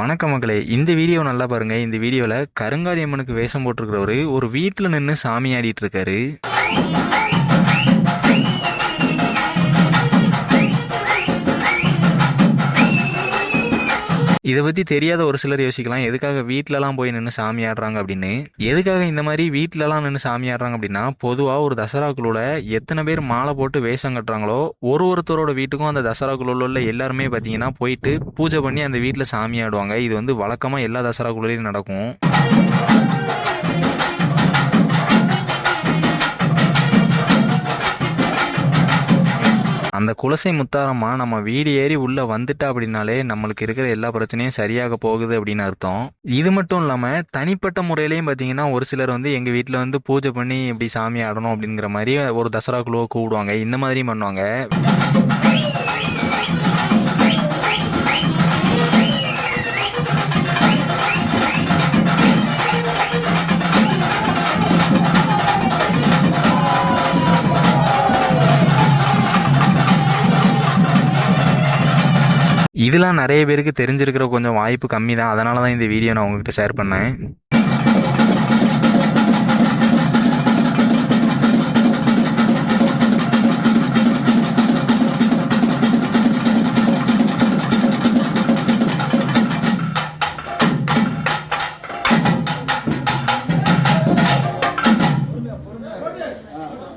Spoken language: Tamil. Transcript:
வணக்க மக்களே. இந்த வீடியோ நல்லா பாருங்க. இந்த வீடியோவில் கருங்காரியம்மனுக்கு வேஷம் போட்டிருக்கிறவரு ஒரு வீட்டில் நின்று சாமி ஆடிட்டு இருக்காரு. இதை பற்றி தெரியாத ஒரு சிலர் யோசிக்கலாம். எதுக்காக வீட்டிலலாம் போய் நின்று சாமி ஆடுறாங்க அப்படின்னு. எதுக்காக இந்த மாதிரி வீட்டிலலாம் நின்று சாமி ஆடுறாங்க அப்படின்னா பொதுவாக ஒரு தசரா குழுவில் எத்தனை பேர் மாலை போட்டு வேஷம் கட்டுறாங்களோ ஒரு ஒருத்தரோட வீட்டுக்கும் அந்த தசரா குழுவில் உள்ள எல்லாருமே பார்த்தீங்கன்னா போயிட்டு பூஜை பண்ணி அந்த வீட்டில் சாமி ஆடுவாங்க. இது வந்து வழக்கமாக எல்லா தசரா குழுலையும் நடக்கும். அந்த குலசை முத்தாரம்மா நம்ம வீடு ஏறி உள்ள வந்துட்டா அப்படின்னாலே நம்மளுக்கு இருக்கிற எல்லா பிரச்சனையும் சரியாக போகுது அப்படின்னு அர்த்தம். இது மட்டும் இல்லாமல் தனிப்பட்ட முறையிலையும் பார்த்தீங்கன்னா ஒரு சிலர் வந்து எங்கள் வீட்டில் வந்து பூஜை பண்ணி இப்படி சாமி ஆடணும் அப்படிங்கிற மாதிரி ஒரு தசரா குழுவை கூப்பிடுவாங்க. இந்த மாதிரியும் பண்ணுவாங்க. இதெலாம் நிறைய பேருக்கு தெரிஞ்சிருக்கிற கொஞ்சம் வாய்ப்பு கம்மி தான் அதனால தான் இந்த வீடியோ நான் உங்ககிட்ட ஷேர் பண்ணேன் Yeah.